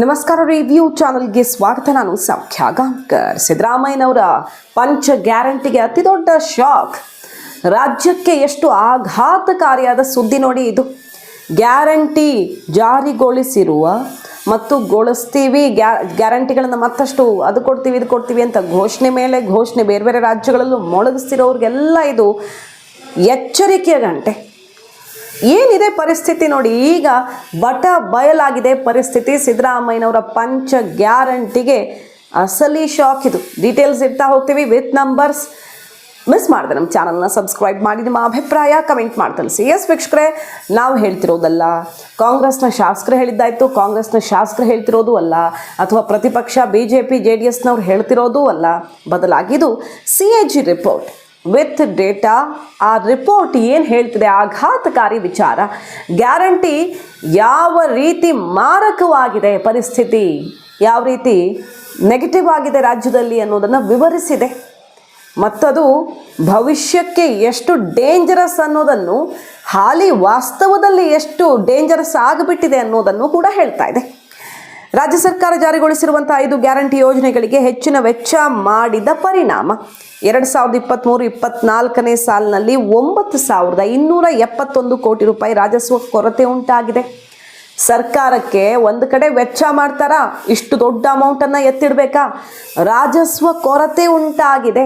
ನಮಸ್ಕಾರ ರಿವ್ಯೂ ಚಾನಲ್ಗೆ ಸ್ವಾಗತ. ನಾನು ಸೌಖ್ಯ ಗಾಂಕರ್ ಸಿದ್ದರಾಮಯ್ಯನವರ ಪಂಚ ಗ್ಯಾರಂಟಿಗೆ ಅತಿ ದೊಡ್ಡ ಶಾಕ್. ರಾಜ್ಯಕ್ಕೆ ಎಷ್ಟು ಆಘಾತಕಾರಿಯಾದ ಸುದ್ದಿ ನೋಡಿ ಇದು. ಗ್ಯಾರಂಟಿ ಜಾರಿಗೊಳಿಸಿರುವ ಮತ್ತು ಗೊಳಿಸ್ತೀವಿ, ಗ್ಯಾ, ಗ್ಯಾರಂಟಿಗಳನ್ನು ಮತ್ತಷ್ಟು ಅದು ಕೊಡ್ತೀವಿ, ಇದು ಕೊಡ್ತೀವಿ ಅಂತ ಘೋಷಣೆ ಮೇಲೆ ಘೋಷಣೆ ಬೇರೆ ಬೇರೆ ರಾಜ್ಯಗಳಲ್ಲೂ ಮೊಳಗಿಸ್ತಿರೋರಿಗೆಲ್ಲ ಇದು ಎಚ್ಚರಿಕೆಯ ಗಂಟೆ. ಏನಿದೆ ಪರಿಸ್ಥಿತಿ ನೋಡಿ, ಈಗ ಬಟ ಬಯಲಾಗಿದೆ ಪರಿಸ್ಥಿತಿ. ಸಿದ್ದರಾಮಯ್ಯನವರ ಪಂಚ ಗ್ಯಾರಂಟಿಗೆ ಅಸಲಿ ಶಾಕ್ ಇದು. ಡೀಟೇಲ್ಸ್ ಇರ್ತಾ ಹೋಗ್ತೀವಿ ವಿತ್ ನಂಬರ್ಸ್ ಮಿಸ್ ಮಾಡಿದೆ ನಮ್ಮ ಚಾನಲ್ನ ಸಬ್ಸ್ಕ್ರೈಬ್ ಮಾಡಿ, ನಿಮ್ಮ ಅಭಿಪ್ರಾಯ ಕಮೆಂಟ್ ಮಾಡಿ ತಿಳಿಸಿ. ಎಸ್ ವೀಕ್ಷಕರೇ, ನಾವು ಹೇಳ್ತಿರೋದಲ್ಲ, ಕಾಂಗ್ರೆಸ್ನ ಶಾಸಕರು ಹೇಳಿದ್ದಾಯಿತು, ಕಾಂಗ್ರೆಸ್ನ ಶಾಸಕರು ಹೇಳ್ತಿರೋದು ಅಲ್ಲ, ಅಥವಾ ಪ್ರತಿಪಕ್ಷ B J P J D ಎಸ್ನವ್ರು ಹೇಳ್ತಿರೋದು ಅಲ್ಲ. ಬದಲಾಗಿ ಇದು C A G report with data ಆ ರಿಪೋರ್ಟ್ ಏನು ಹೇಳ್ತಿದೆ? ಆಘಾತಕಾರಿ ವಿಚಾರ. ಗ್ಯಾರಂಟಿ ಯಾವ ರೀತಿ ಮಾರಕವಾಗಿದೆ ಪರಿಸ್ಥಿತಿ? ಯಾವ ರೀತಿ ನೆಗೆಟಿವ್ ಆಗಿದೆ ರಾಜ್ಯದಲ್ಲಿ ಅನ್ನೋದನ್ನು ವಿವರಿಸಿದೆ. ಮತ್ತದು, ಭವಿಷ್ಯಕ್ಕೆ ಎಷ್ಟು ಡೇಂಜರಸ್ ಅನ್ನೋದನ್ನು, ಹಾಲಿ ವಾಸ್ತವದಲ್ಲಿ ಎಷ್ಟು ಡೇಂಜರಸ್ ಆಗಿಬಿಟ್ಟಿದೆ ಅನ್ನೋದನ್ನು ಕೂಡ ಹೇಳ್ತಾ ಇದೆ. ರಾಜ್ಯ ಸರ್ಕಾರ ಜಾರಿಗೊಳಿಸಿರುವಂತಹ ಐದು ಗ್ಯಾರಂಟಿ ಯೋಜನೆಗಳಿಗೆ ಹೆಚ್ಚಿನ ವೆಚ್ಚ ಮಾಡಿದ ಪರಿಣಾಮ. ಎರಡು ಸಾವಿರದ ಇಪ್ಪತ್ತ್ಮೂರು ಇಪ್ಪತ್ನಾಲ್ಕನೇ ಸಾಲಿನಲ್ಲಿ ಒಂಬತ್ತು ಸಾವಿರದ ಇನ್ನೂರ ಎಪ್ಪತ್ತೊಂದು ಕೋಟಿ ರೂಪಾಯಿ ರಾಜಸ್ವ ಕೊರತೆ ಉಂಟಾಗಿದೆ. ಸರ್ಕಾರಕ್ಕೆ ಒಂದು ಕಡೆ ವೆಚ್ಚ ಮಾಡ್ತಾರಾ? ಇಷ್ಟು ದೊಡ್ಡ ಅಮೌಂಟನ್ನು ಎತ್ತಿಡಬೇಕಾ? ರಾಜಸ್ವ ಕೊರತೆ ಉಂಟಾಗಿದೆ.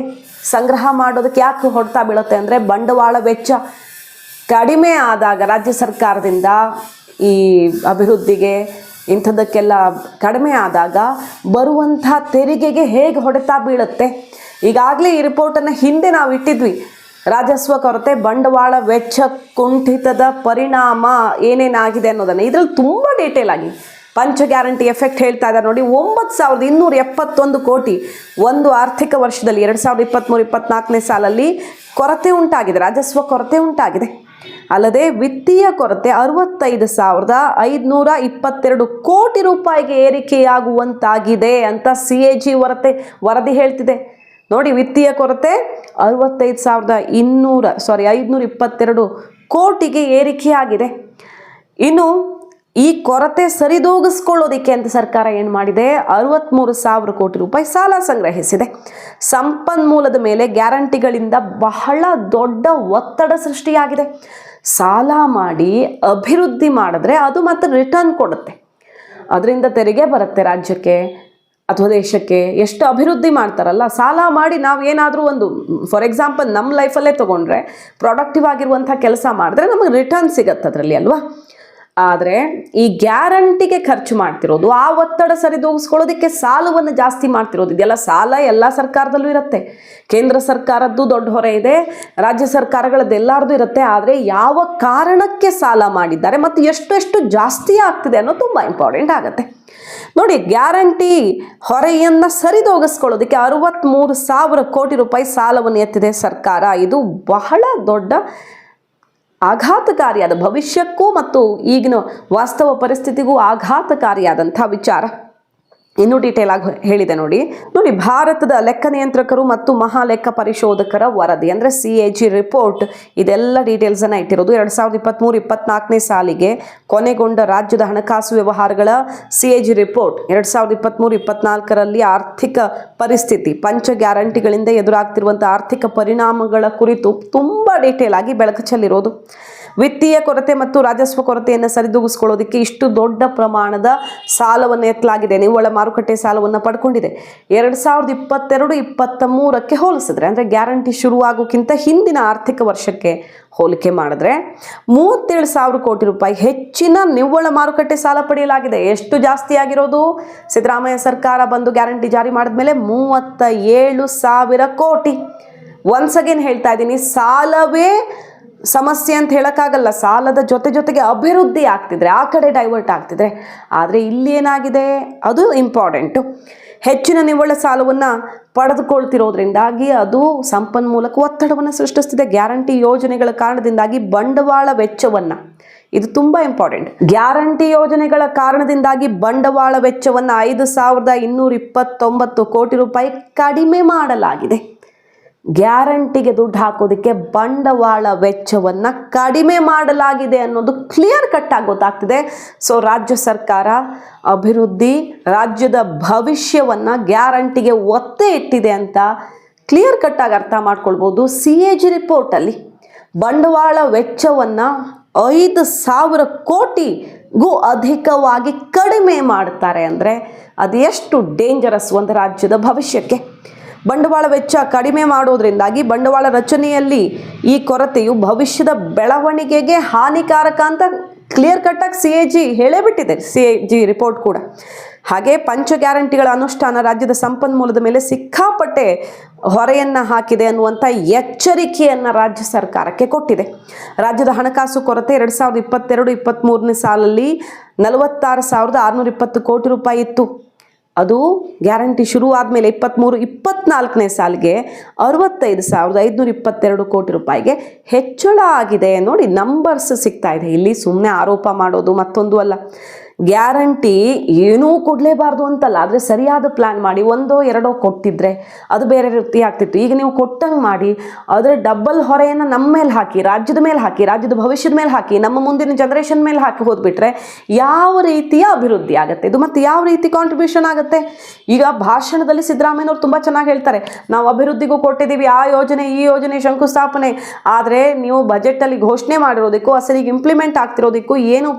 ಸಂಗ್ರಹ ಮಾಡೋದಕ್ಕೆ ಯಾಕೆ ಹೊಡ್ತಾ ಬೀಳುತ್ತೆ ಅಂದರೆ ಬಂಡವಾಳ ವೆಚ್ಚ. ಕಡಿಮೆ ಆದಾಗ ರಾಜ್ಯ ಸರ್ಕಾರದಿಂದ ಈ ಅಭಿವೃದ್ಧಿಗೆ ಇಂಥದ್ದಕ್ಕೆಲ್ಲ ಕಡಿಮೆ ಆದಾಗ ಬರುವಂಥ ತೆರಿಗೆಗೆ ಹೇಗೆ ಹೊಡೆತ ಬೀಳುತ್ತೆ? ಈಗಾಗಲೇ ಈ ರಿಪೋರ್ಟನ್ನು ಹಿಂದೆ ನಾವು ಇಟ್ಟಿದ್ವಿ. ರಾಜಸ್ವ ಕೊರತೆ, ಬಂಡವಾಳ ವೆಚ್ಚ, ಕುಂಠಿತದ ಪರಿಣಾಮ ಏನೇನಾಗಿದೆ ಅನ್ನೋದನ್ನು. ಇದರಲ್ಲಿ ತುಂಬ ಡೀಟೇಲ್ ಆಗಿ ಪಂಚ ಗ್ಯಾರಂಟಿ ಎಫೆಕ್ಟ್ ಹೇಳ್ತಾ ಇದ್ದಾರೆ ನೋಡಿ. ಒಂಬತ್ತು ಸಾವಿರದ ಇನ್ನೂರ ಎಪ್ಪತ್ತೊಂದು ಕೋಟಿ ಒಂದು ಆರ್ಥಿಕ ವರ್ಷದಲ್ಲಿ ಎರಡು ಸಾವಿರದ ಇಪ್ಪತ್ತ್ಮೂರು ಇಪ್ಪತ್ನಾಲ್ಕನೇ ಸಾಲಲ್ಲಿ ಕೊರತೆ ಉಂಟಾಗಿದೆ. ರಾಜಸ್ವ ಕೊರತೆ ಉಂಟಾಗಿದೆ. ಅಲ್ಲದೆ ವಿತ್ತೀಯ ಕೊರತೆ ಅರವತ್ತೈದು ಸಾವಿರದ ಐದುನೂರ ಇಪ್ಪತ್ತೆರಡು ಕೋಟಿ ರೂಪಾಯಿಗೆ ಏರಿಕೆಯಾಗುವಂತಾಗಿದೆ ಅಂತ ಸಿ ಎ ಜಿ ವರತೆ, ವರದಿ ಹೇಳ್ತಿದೆ. ನೋಡಿ, ವಿತ್ತೀಯ ಕೊರತೆ ಅರವತ್ತೈದು ಸಾವಿರದ ಇನ್ನೂರ ಸಾರಿ ಐದುನೂರ ಇಪ್ಪತ್ತೆರಡು ಕೋಟಿಗೆ ಏರಿಕೆಯಾಗಿದೆ. ಇನ್ನು ಈ ಕೊರತೆ ಸರಿದೂಗಿಸ್ಕೊಳ್ಳೋದಕ್ಕೆ ಅಂತ ಸರ್ಕಾರ ಏನು ಮಾಡಿದೆ? ಅರವತ್ತ್ಮೂರು ಸಾವಿರ ಕೋಟಿ ರೂಪಾಯಿ ಸಾಲ ಸಂಗ್ರಹಿಸಿದೆ. ಸಂಪನ್ಮೂಲದ ಮೇಲೆ ಗ್ಯಾರಂಟಿಗಳಿಂದ ಬಹಳ ದೊಡ್ಡ ಒತ್ತಡ ಸೃಷ್ಟಿಯಾಗಿದೆ. ಸಾಲ ಮಾಡಿ ಅಭಿವೃದ್ಧಿ ಮಾಡಿದ್ರೆ ಅದು ಮತ್ತೆ ರಿಟರ್ನ್ ಕೊಡುತ್ತೆ. ಅದರಿಂದ ತೆರಿಗೆ ಬರುತ್ತೆ ರಾಜ್ಯಕ್ಕೆ ಅಥವಾ ದೇಶಕ್ಕೆ. ಎಷ್ಟು ಅಭಿವೃದ್ಧಿ ಮಾಡ್ತಾರಲ್ಲ, ಸಾಲ ಮಾಡಿ ನಾವು ಏನಾದರೂ ಒಂದು ಫಾರ್ ಎಕ್ಸಾಂಪಲ್ ನಮ್ಮ ಲೈಫಲ್ಲೇ ತೊಗೊಂಡ್ರೆ ಪ್ರಾಡಕ್ಟಿವ್ ಆಗಿರುವಂಥ ಕೆಲಸ ಮಾಡಿದ್ರೆ ನಮಗೆ ರಿಟರ್ನ್ ಸಿಗತ್ತೆ ಅದರಲ್ಲಿ ಅಲ್ವಾ? ಆದರೆ ಈ ಗ್ಯಾರಂಟಿಗೆ ಖರ್ಚು ಮಾಡ್ತಿರೋದು, ಆ ಒತ್ತಡ ಸರಿದೂಗಿಸ್ಕೊಳ್ಳೋದಕ್ಕೆ ಸಾಲವನ್ನು ಜಾಸ್ತಿ ಮಾಡ್ತಿರೋದು. ಇದೆಲ್ಲ ಸಾಲ ಎಲ್ಲ ಸರ್ಕಾರದಲ್ಲೂ ಇರುತ್ತೆ. ಕೇಂದ್ರ ಸರ್ಕಾರದ್ದು ದೊಡ್ಡ ಹೊರೆ ಇದೆ, ರಾಜ್ಯ ಸರ್ಕಾರಗಳದ್ದು ಎಲ್ಲರದ್ದು ಇರುತ್ತೆ. ಆದರೆ ಯಾವ ಕಾರಣಕ್ಕೆ ಸಾಲ ಮಾಡಿದ್ದಾರೆ ಮತ್ತು ಎಷ್ಟೆಷ್ಟು ಎಷ್ಟು ಜಾಸ್ತಿ ಆಗ್ತಿದೆ ಅನ್ನೋದು ತುಂಬ ಇಂಪಾರ್ಟೆಂಟ್ ಆಗುತ್ತೆ. ನೋಡಿ, ಗ್ಯಾರಂಟಿ ಹೊರೆಯನ್ನು ಸರಿದೋಗಿಸ್ಕೊಳ್ಳೋದಕ್ಕೆ ಅರವತ್ತ್ಮೂರು ಸಾವಿರ ಕೋಟಿ ರೂಪಾಯಿ ಸಾಲವನ್ನು ಎತ್ತಿದೆ ಸರ್ಕಾರ. ಇದು ಬಹಳ ದೊಡ್ಡ ಆಘಾತಕಾರಿಯಾದ ಭವಿಷ್ಯಕ್ಕೂ ಮತ್ತು ಈಗಿನ ವಾಸ್ತವ ಪರಿಸ್ಥಿತಿಗೂ ಆಘಾತಕಾರಿಯಾದಂಥ ವಿಚಾರ. ಇನ್ನೂ ಡೀಟೇಲ್ ಆಗಿ ಹೇಳಿದೆ ನೋಡಿ. ನೋಡಿ, ಭಾರತದ ಲೆಕ್ಕ ನಿಯಂತ್ರಕರು ಮತ್ತು ಮಹಾ ಲೆಕ್ಕ ಪರಿಶೋಧಕರ ವರದಿ, ಅಂದರೆ ಸಿ ಎ ಜಿ ರಿಪೋರ್ಟ್ ಇದೆಲ್ಲ ಡೀಟೇಲ್ಸನ್ನು ಇಟ್ಟಿರೋದು. ಎರಡು ಸಾವಿರದ ಇಪ್ಪತ್ತ್ಮೂರು ಇಪ್ಪತ್ನಾಲ್ಕನೇ ಸಾಲಿಗೆ ಕೊನೆಗೊಂಡ ರಾಜ್ಯದ ಹಣಕಾಸು ವ್ಯವಹಾರಗಳ ಸಿ ಎ ಜಿ ರಿಪೋರ್ಟ್ ಎರಡು ಸಾವಿರದ ಇಪ್ಪತ್ತ್ಮೂರು ಇಪ್ಪತ್ನಾಲ್ಕರಲ್ಲಿ ಆರ್ಥಿಕ ಪರಿಸ್ಥಿತಿ, ಪಂಚ ಗ್ಯಾರಂಟಿಗಳಿಂದ ಎದುರಾಗ್ತಿರುವಂಥ ಆರ್ಥಿಕ ಪರಿಣಾಮಗಳ ಕುರಿತು ತುಂಬ ಡೀಟೇಲ್ ಆಗಿ ಬೆಳಕು ಚೆಲ್ಲಿರೋದು. ವಿತ್ತೀಯ ಕೊರತೆ ಮತ್ತು ರಾಜಸ್ವ ಕೊರತೆಯನ್ನು ಸರಿದೂಗಿಸ್ಕೊಳ್ಳೋದಕ್ಕೆ ಇಷ್ಟು ದೊಡ್ಡ ಪ್ರಮಾಣದ ಸಾಲವನ್ನು ಎತ್ತಲಾಗಿದೆ. ನಿವ್ವಳ ಮಾರುಕಟ್ಟೆ ಸಾಲವನ್ನು ಪಡ್ಕೊಂಡಿದೆ. ಎರಡು ಸಾವಿರದ ಇಪ್ಪತ್ತೆರಡು ಇಪ್ಪತ್ತ ಮೂರಕ್ಕೆ ಹೋಲಿಸಿದ್ರೆ, ಅಂದರೆ ಗ್ಯಾರಂಟಿ ಶುರುವಾಗೋಕ್ಕಿಂತ ಹಿಂದಿನ ಆರ್ಥಿಕ ವರ್ಷಕ್ಕೆ ಹೋಲಿಕೆ ಮಾಡಿದ್ರೆ, ಮೂವತ್ತೇಳು ಸಾವಿರ ಕೋಟಿ ರೂಪಾಯಿ ಹೆಚ್ಚಿನ ನಿವ್ವಳ ಮಾರುಕಟ್ಟೆ ಸಾಲ ಪಡೆಯಲಾಗಿದೆ. ಎಷ್ಟು ಜಾಸ್ತಿ ಆಗಿರೋದು? ಸಿದ್ದರಾಮಯ್ಯ ಸರ್ಕಾರ ಬಂದು ಗ್ಯಾರಂಟಿ ಜಾರಿ ಮಾಡಿದ್ಮೇಲೆ ಮೂವತ್ತ ಏಳು ಸಾವಿರ ಕೋಟಿ. ಒನ್ಸ್ ಅಗೇನ್ ಹೇಳ್ತಾ ಇದ್ದೀನಿ, ಸಾಲವೇ ಸಮಸ್ಯೆ ಅಂತ ಹೇಳೋಕ್ಕಾಗಲ್ಲ, ಸಾಲದ ಜೊತೆ ಜೊತೆಗೆ ಅಭಿವೃದ್ಧಿ ಆಗ್ತಿದ್ರೆ, ಆ ಕಡೆ ಡೈವರ್ಟ್ ಆಗ್ತಿದ್ರೆ, ಆದರೆ ಇಲ್ಲಿ ಏನಾಗಿದೆ? ಅದು ಇಂಪಾರ್ಟೆಂಟು ಹೆಚ್ಚಿನ ನಿವ್ವಳ ಸಾಲವನ್ನು ಪಡೆದುಕೊಳ್ತಿರೋದ್ರಿಂದಾಗಿ ಅದು ಸಂಪನ್ಮೂಲಕ ಒತ್ತಡವನ್ನು ಸೃಷ್ಟಿಸ್ತಿದೆ. ಗ್ಯಾರಂಟಿ ಯೋಜನೆಗಳ ಕಾರಣದಿಂದಾಗಿ ಬಂಡವಾಳ ವೆಚ್ಚವನ್ನು. ಇದು ತುಂಬ ಇಂಪಾರ್ಟೆಂಟ್ ಗ್ಯಾರಂಟಿ ಯೋಜನೆಗಳ ಕಾರಣದಿಂದಾಗಿ ಬಂಡವಾಳ ವೆಚ್ಚವನ್ನು ಐದು ಸಾವಿರದ ಇನ್ನೂರ ಇಪ್ಪತ್ತೊಂಬತ್ತು ಕೋಟಿ ರೂಪಾಯಿ ಕಡಿಮೆ ಮಾಡಲಾಗಿದೆ. ಗ್ಯಾರಂಟಿಗೆ ದುಡ್ಡು ಹಾಕೋದಕ್ಕೆ ಬಂಡವಾಳ ವೆಚ್ಚವನ್ನು ಕಡಿಮೆ ಮಾಡಲಾಗಿದೆ ಅನ್ನೋದು ಕ್ಲಿಯರ್ ಕಟ್ ಆಗಿ ಗೊತ್ತಾಗ್ತಿದೆ. ಸೊ ರಾಜ್ಯ ಸರ್ಕಾರ ಅಭಿವೃದ್ಧಿ, ರಾಜ್ಯದ ಭವಿಷ್ಯವನ್ನು ಗ್ಯಾರಂಟಿಗೆ ಒತ್ತೆ ಇಟ್ಟಿದೆ ಅಂತ ಕ್ಲಿಯರ್ ಕಟ್ ಆಗಿ ಅರ್ಥ ಮಾಡ್ಕೊಳ್ಬೋದು. ಸಿ ಎ ಜಿ ರಿಪೋರ್ಟಲ್ಲಿ ಬಂಡವಾಳ ವೆಚ್ಚವನ್ನು ಐದು ಸಾವಿರ ಕೋಟಿಗೂ ಅಧಿಕವಾಗಿ ಕಡಿಮೆ ಮಾಡ್ತಾರೆ ಅಂದರೆ ಅದು ಎಷ್ಟು ಡೇಂಜರಸ್ ಒಂದು ರಾಜ್ಯದ ಭವಿಷ್ಯಕ್ಕೆ. ಬಂಡವಾಳ ವೆಚ್ಚ ಕಡಿಮೆ ಮಾಡೋದ್ರಿಂದಾಗಿ ಬಂಡವಾಳ ರಚನೆಯಲ್ಲಿ ಈ ಕೊರತೆಯು ಭವಿಷ್ಯದ ಬೆಳವಣಿಗೆಗೆ ಹಾನಿಕಾರಕ ಅಂತ ಕ್ಲಿಯರ್ ಕಟ್ಟಾಗಿ ಸಿ ಎ ಜಿ ಹೇಳೇ ಬಿಟ್ಟಿದೆ. ಸಿ ಎ ಜಿ ರಿಪೋರ್ಟ್ ಕೂಡ. ಹಾಗೆ ಪಂಚ ಗ್ಯಾರಂಟಿಗಳ ಅನುಷ್ಠಾನ ರಾಜ್ಯದ ಸಂಪನ್ಮೂಲದ ಮೇಲೆ ಸಿಕ್ಕಾಪಟ್ಟೆ ಹೊರೆಯನ್ನು ಹಾಕಿದೆ ಅನ್ನುವಂಥ ಎಚ್ಚರಿಕೆಯನ್ನು ರಾಜ್ಯ ಸರ್ಕಾರಕ್ಕೆ ಕೊಟ್ಟಿದೆ. ರಾಜ್ಯದ ಹಣಕಾಸು ಕೊರತೆ ಎರಡು ಸಾವಿರದ ಇಪ್ಪತ್ತೆರಡು ಇಪ್ಪತ್ತ್ಮೂರನೇ ಸಾಲಲ್ಲಿ ನಲವತ್ತಾರು ಸಾವಿರದ ಆರುನೂರ ಇಪ್ಪತ್ತು ಕೋಟಿ ರೂಪಾಯಿ ಇತ್ತು. ಅದು ಗ್ಯಾರಂಟಿ ಶುರು ಆದಮೇಲೆ ಇಪ್ಪತ್ತ್ಮೂರು ಇಪ್ಪತ್ನಾಲ್ಕನೇ ಸಾಲಿಗೆ ಅರವತ್ತೈದು ಸಾವಿರದ ಐದುನೂರ ಇಪ್ಪತ್ತೆರಡು ಕೋಟಿ ರೂಪಾಯಿಗೆ ಹೆಚ್ಚಳ ಆಗಿದೆ. ನೋಡಿ ನಂಬರ್ಸ್ ಸಿಗ್ತಾ ಇದೆ. ಇಲ್ಲಿ ಸುಮ್ಮನೆ ಆರೋಪ ಮಾಡೋದು ಮತ್ತೊಂದು ಅಲ್ಲ. ಗ್ಯಾರಂಟಿ ಏನೂ ಕೊಡಲೇಬಾರ್ದು ಅಂತಲ್ಲ, ಆದರೆ ಸರಿಯಾದ ಪ್ಲ್ಯಾನ್ ಮಾಡಿ, ಒಂದೋ ಎರಡೋ ಕೊಟ್ಟಿದ್ರೆ ಅದು ಬೇರೆ ರೀತಿ ಆಗ್ತಿತ್ತು. ಈಗ ನೀವು ಕೊಟ್ಟಂಗೆ ಮಾಡಿ ಅದರ ಡಬಲ್ ಹೊರೆಯನ್ನು ನಮ್ಮ ಮೇಲೆ ಹಾಕಿ, ರಾಜ್ಯದ ಮೇಲೆ ಹಾಕಿ, ರಾಜ್ಯದ ಭವಿಷ್ಯದ ಮೇಲೆ ಹಾಕಿ, ನಮ್ಮ ಮುಂದಿನ ಜನ್ರೇಷನ್ ಮೇಲೆ ಹಾಕಿ ಹೋದ್ಬಿಟ್ರೆ ಯಾವ ರೀತಿಯ ಅಭಿವೃದ್ಧಿ ಆಗುತ್ತೆ? ಇದು ಮತ್ತು ಯಾವ ರೀತಿ ಕಾಂಟ್ರಿಬ್ಯೂಷನ್ ಆಗುತ್ತೆ? ಈಗ ಭಾಷಣದಲ್ಲಿ ಸಿದ್ದರಾಮಯ್ಯವರು ತುಂಬ ಚೆನ್ನಾಗಿ ಹೇಳ್ತಾರೆ, ನಾವು ಅಭಿವೃದ್ಧಿಗೂ ಕೊಟ್ಟಿದ್ದೀವಿ, ಆ ಯೋಜನೆ, ಈ ಯೋಜನೆ ಶಂಕುಸ್ಥಾಪನೆ. ಆದರೆ ನೀವು ಬಜೆಟಲ್ಲಿ ಘೋಷಣೆ ಮಾಡಿರೋದಕ್ಕೂ, ಅಸಲಿಗೆ ಇಂಪ್ಲಿಮೆಂಟ್ ಆಗ್ತಿರೋದಕ್ಕೂ ಏನು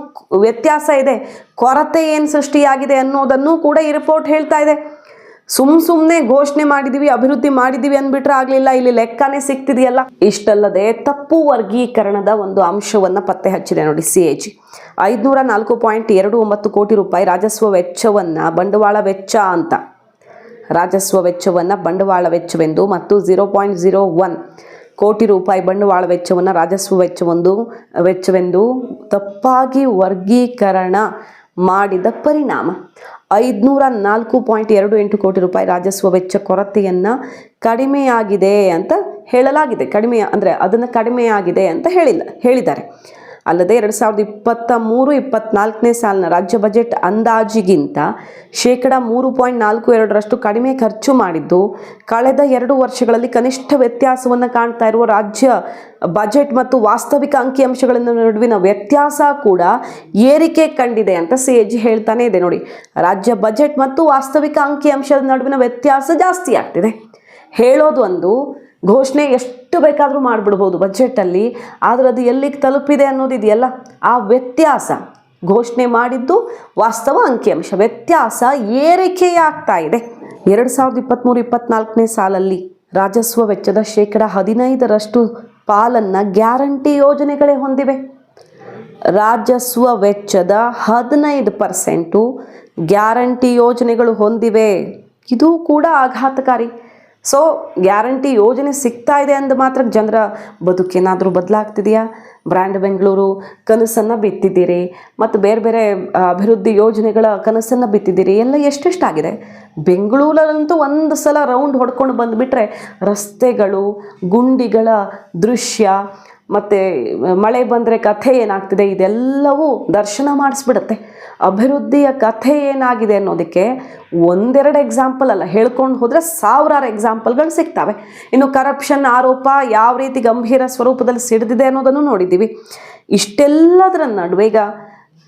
ವ್ಯತ್ಯಾಸ ಇದೆ? ಕೊರತೆ ಏನು ಸೃಷ್ಟಿಯಾಗಿದೆ ಅನ್ನೋದನ್ನು ಕೂಡ ಈ ರಿಪೋರ್ಟ್ ಹೇಳ್ತಾ ಇದೆ. ಸುಮ್ ಸುಮ್ಮನೆ ಘೋಷಣೆ ಮಾಡಿದೀವಿ, ಅಭಿವೃದ್ಧಿ ಮಾಡಿದೀವಿ ಅಂದ್ಬಿಟ್ರೆ ಆಗಲಿಲ್ಲ, ಇಲ್ಲಿ ಲೆಕ್ಕನೇ ಸಿಗ್ತಿದೆಯಲ್ಲ ಇಷ್ಟಲ್ಲದೆ ತಪ್ಪು ವರ್ಗೀಕರಣದ ಒಂದು ಅಂಶವನ್ನು ಪತ್ತೆ ಹಚ್ಚಿದೆ ನೋಡಿ ಸಿ ಎ ಐದುನೂರ ನಾಲ್ಕು ಪಾಯಿಂಟ್ ಎರಡು ಒಂಬತ್ತು ಕೋಟಿ ರೂಪಾಯಿ ರಾಜಸ್ವ ವೆಚ್ಚವನ್ನು ಬಂಡವಾಳ ವೆಚ್ಚ ಅಂತ. ರಾಜಸ್ವ ವೆಚ್ಚವನ್ನು ಬಂಡವಾಳ ವೆಚ್ಚವೆಂದು ಮತ್ತು ಝೀರೋ ಪಾಯಿಂಟ್ ಝೀರೋ ಒನ್ ಕೋಟಿ ರೂಪಾಯಿ ಬಂಡವಾಳ ವೆಚ್ಚವನ್ನು ರಾಜಸ್ವ ವೆಚ್ಚವೊಂದು, ವೆಚ್ಚವೆಂದು ತಪ್ಪಾಗಿ ವರ್ಗೀಕರಣ ಮಾಡಿದ ಪರಿಣಾಮ. ಐದುನೂರ ನಾಲ್ಕು ಪಾಯಿಂಟ್ ಎರಡು ಎಂಟು ಕೋಟಿ ರೂಪಾಯಿ ರಾಜಸ್ವ ವೆಚ್ಚ ಕೊರತೆಯನ್ನು ಕಡಿಮೆಯಾಗಿದೆ ಅಂತ ಹೇಳಲಾಗಿದೆ. ಕಡಿಮೆ ಅಂದರೆ ಅದನ್ನು ಕಡಿಮೆಯಾಗಿದೆ ಅಂತ ಹೇಳಿಲ್ಲ, ಹೇಳಿದ್ದಾರೆ. ಅಲ್ಲದೆ ಎರಡು ಸಾವಿರದ ಇಪ್ಪತ್ತ ಮೂರು, ಇಪ್ಪತ್ನಾಲ್ಕನೇ ಸಾಲಿನ ರಾಜ್ಯ ಬಜೆಟ್ ಅಂದಾಜಿಗಿಂತ ಶೇಕಡ ಮೂರು ಪಾಯಿಂಟ್ ನಾಲ್ಕು ಎರಡರಷ್ಟು ಕಡಿಮೆ ಖರ್ಚು ಮಾಡಿದ್ದು, ಕಳೆದ ಎರಡು ವರ್ಷಗಳಲ್ಲಿ ಕನಿಷ್ಠ ವ್ಯತ್ಯಾಸವನ್ನು ಕಾಣ್ತಾ ಇರುವ ರಾಜ್ಯ ಬಜೆಟ್ ಮತ್ತು ವಾಸ್ತವಿಕ ಅಂಕಿಅಂಶಗಳ ನಡುವಿನ ವ್ಯತ್ಯಾಸ ಕೂಡ ಏರಿಕೆ ಕಂಡಿದೆ ಅಂತ ಸಿ ಎ ಜಿ ಹೇಳ್ತಾನೆ ಇದೆ ನೋಡಿ. ರಾಜ್ಯ ಬಜೆಟ್ ಮತ್ತು ವಾಸ್ತವಿಕ ಅಂಕಿಅಂಶದ ನಡುವಿನ ವ್ಯತ್ಯಾಸ ಜಾಸ್ತಿ ಆಗ್ತಿದೆ. ಹೇಳೋದು ಒಂದು ಘೋಷಣೆ ಎಷ್ಟು ಬೇಕಾದರೂ ಮಾಡಿಬಿಡ್ಬೋದು ಬಜೆಟಲ್ಲಿ, ಆದರೆ ಅದು ಎಲ್ಲಿಗೆ ತಲುಪಿದೆ ಅನ್ನೋದಿದೆಯಲ್ಲ ಆ ವ್ಯತ್ಯಾಸ. ಘೋಷಣೆ ಮಾಡಿದ್ದು ವಾಸ್ತವ ಅಂಕಿಅಂಶ. ವ್ಯತ್ಯಾಸ ಏರಿಕೆಯಾಗ್ತಾ ಇದೆ. ಎರಡು ಸಾವಿರದ ಇಪ್ಪತ್ತ್ಮೂರು ಇಪ್ಪತ್ತ್ನಾಲ್ಕನೇ ಸಾಲಲ್ಲಿ ರಾಜಸ್ವ ವೆಚ್ಚದ ಶೇಕಡ ಹದಿನೈದರಷ್ಟು ಪಾಲನ್ನು ಗ್ಯಾರಂಟಿ ಯೋಜನೆಗಳೇ ಹೊಂದಿವೆ. ರಾಜಸ್ವ ವೆಚ್ಚದ ಹದಿನೈದು ಪರ್ಸೆಂಟು ಗ್ಯಾರಂಟಿ ಯೋಜನೆಗಳು ಹೊಂದಿವೆ. ಇದು ಕೂಡ ಆಘಾತಕಾರಿ. ಸೊ ಗ್ಯಾರಂಟಿ ಯೋಜನೆ ಸಿಗ್ತಾ ಇದೆ ಅಂದ ಮಾತ್ರ ಜನರ ಬದುಕೇನಾದರೂ ಬದಲಾಗ್ತಿದೆಯಾ? ಬ್ರ್ಯಾಂಡ್ ಬೆಂಗಳೂರು, ಕನಸನ್ನು ಬಿತ್ತಿದ್ದೀರಿ. ಮತ್ತು ಬೇರೆ ಬೇರೆ ಅಭಿವೃದ್ಧಿ ಯೋಜನೆಗಳ ಕನಸನ್ನು ಬಿತ್ತಿದ್ದೀರಿ. ಎಲ್ಲ ಎಷ್ಟೆಷ್ಟಾಗಿದೆ? ಬೆಂಗಳೂರಲ್ಲಂತೂ ಒಂದು ಸಲ ರೌಂಡ್ ಹೊಡ್ಕೊಂಡು ಬಂದುಬಿಟ್ರೆ ರಸ್ತೆಗಳು, ಗುಂಡಿಗಳ ದೃಶ್ಯ ಮತ್ತು ಮಳೆ ಬಂದರೆ ಕಥೆ ಏನಾಗ್ತಿದೆ? ಇದೆಲ್ಲವೂ ದರ್ಶನ ಮಾಡಿಸ್ಬಿಡುತ್ತೆ. ಅಭಿವೃದ್ಧಿಯ ಕಥೆ ಏನಾಗಿದೆ ಅನ್ನೋದಕ್ಕೆ ಒಂದೆರಡು ಎಕ್ಸಾಂಪಲ್ ಅಲ್ಲ. ಹೇಳ್ಕೊಂಡು ಹೋದರೆ ಸಾವಿರಾರು ಎಕ್ಸಾಂಪಲ್ಗಳು ಸಿಗ್ತವೆ. ಇನ್ನು ಕರಪ್ಷನ್ ಆರೋಪ ಯಾವ ರೀತಿ ಗಂಭೀರ ಸ್ವರೂಪದಲ್ಲಿ ಸಿಡಿದಿದೆ ಅನ್ನೋದನ್ನು ನೋಡಿದ್ದೀವಿ. ಇಷ್ಟೆಲ್ಲದರ ನಡುವೆ ಈಗ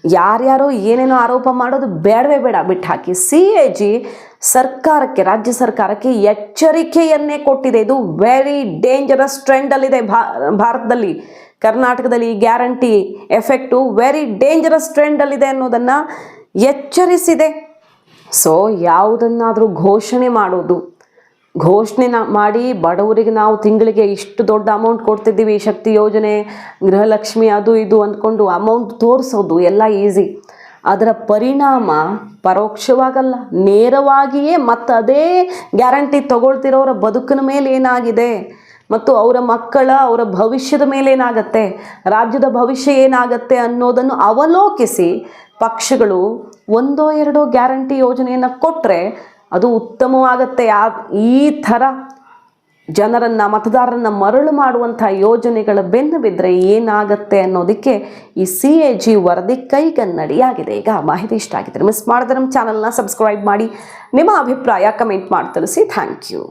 ಯಾರ್ಯಾರೋ ಏನೇನೋ ಆರೋಪ ಮಾಡೋದು ಬೇಡವೇ ಬೇಡ. ಬಿಟ್ಟು ಹಾಕಿ ಸಿ ಎ ಜಿ ಸರ್ಕಾರಕ್ಕೆ, ರಾಜ್ಯ ಸರ್ಕಾರಕ್ಕೆ ಎಚ್ಚರಿಕೆಯನ್ನೇ ಕೊಟ್ಟಿದೆ. ಇದು ವೆರಿ ಡೇಂಜರಸ್ ಟ್ರೆಂಡಲ್ಲಿದೆ ಭಾ, ಭಾರತದಲ್ಲಿ, ಕರ್ನಾಟಕದಲ್ಲಿ ಗ್ಯಾರಂಟಿ ಎಫೆಕ್ಟು ವೆರಿ ಡೇಂಜರಸ್ ಟ್ರೆಂಡಲ್ಲಿದೆ ಅನ್ನೋದನ್ನು ಎಚ್ಚರಿಸಿದೆ. ಸೊ ಯಾವುದನ್ನಾದರೂ ಘೋಷಣೆ ಮಾಡೋದು. ಘೋಷಣೆ ಮಾಡಿ ಬಡವರಿಗೆ ನಾವು ತಿಂಗಳಿಗೆ ಇಷ್ಟು ದೊಡ್ಡ ಅಮೌಂಟ್ ಕೊಡ್ತಿದ್ದೀವಿ ಶಕ್ತಿ ಯೋಜನೆ, ಗೃಹಲಕ್ಷ್ಮಿ ಅದು ಇದು ಅಂದ್ಕೊಂಡು ಅಮೌಂಟ್ ತೋರಿಸೋದು ಎಲ್ಲ ಈಸಿ ಅದರ ಪರಿಣಾಮ ಪರೋಕ್ಷವಾಗಲ್ಲ. ನೇರವಾಗಿಯೇ ಮತ್ತು ಅದೇ ಗ್ಯಾರಂಟಿ ತಗೊಳ್ತಿರೋರ ಬದುಕಿನ ಮೇಲೆ ಏನಾಗಿದೆ? ಮತ್ತು ಅವರ ಮಕ್ಕಳ, ಅವರ ಭವಿಷ್ಯದ ಮೇಲೆ ಏನಾಗತ್ತೆ? ರಾಜ್ಯದ ಭವಿಷ್ಯ ಏನಾಗತ್ತೆ ಅನ್ನೋದನ್ನು ಅವಲೋಕಿಸಿ ಪಕ್ಷಗಳು ಒಂದೋ ಎರಡೋ ಗ್ಯಾರಂಟಿ ಯೋಜನೆಯನ್ನು ಕೊಟ್ಟರೆ ಅದು ಉತ್ತಮವಾಗತ್ತೆ. ಆ, ಈ ಥರ ಜನರನ್ನು, ಮತದಾರರನ್ನ ಮರಳು ಮಾಡುವಂಥ ಯೋಜನೆಗಳ ಬೆನ್ನು ಬಿದ್ದರೆ ಏನಾಗುತ್ತೆ ಅನ್ನೋದಕ್ಕೆ ಈ ಸಿ ಎ ಜಿ ವರದಿ ಕೈಗನ್ನಡಿಯಾಗಿದೆ. ಈಗ ಮಾಹಿತಿ ಇಷ್ಟ ಆಗಿದ್ರೆ ಮಿಸ್ ಮಾಡಿದ್ರೆ ನಮ್ಮ ಚಾನಲ್ನ ಸಬ್ಸ್ಕ್ರೈಬ್ ಮಾಡಿ. ನಿಮ್ಮ ಅಭಿಪ್ರಾಯ ಕಮೆಂಟ್ ಮಾಡಿ ತಿಳಿಸಿ. Thank you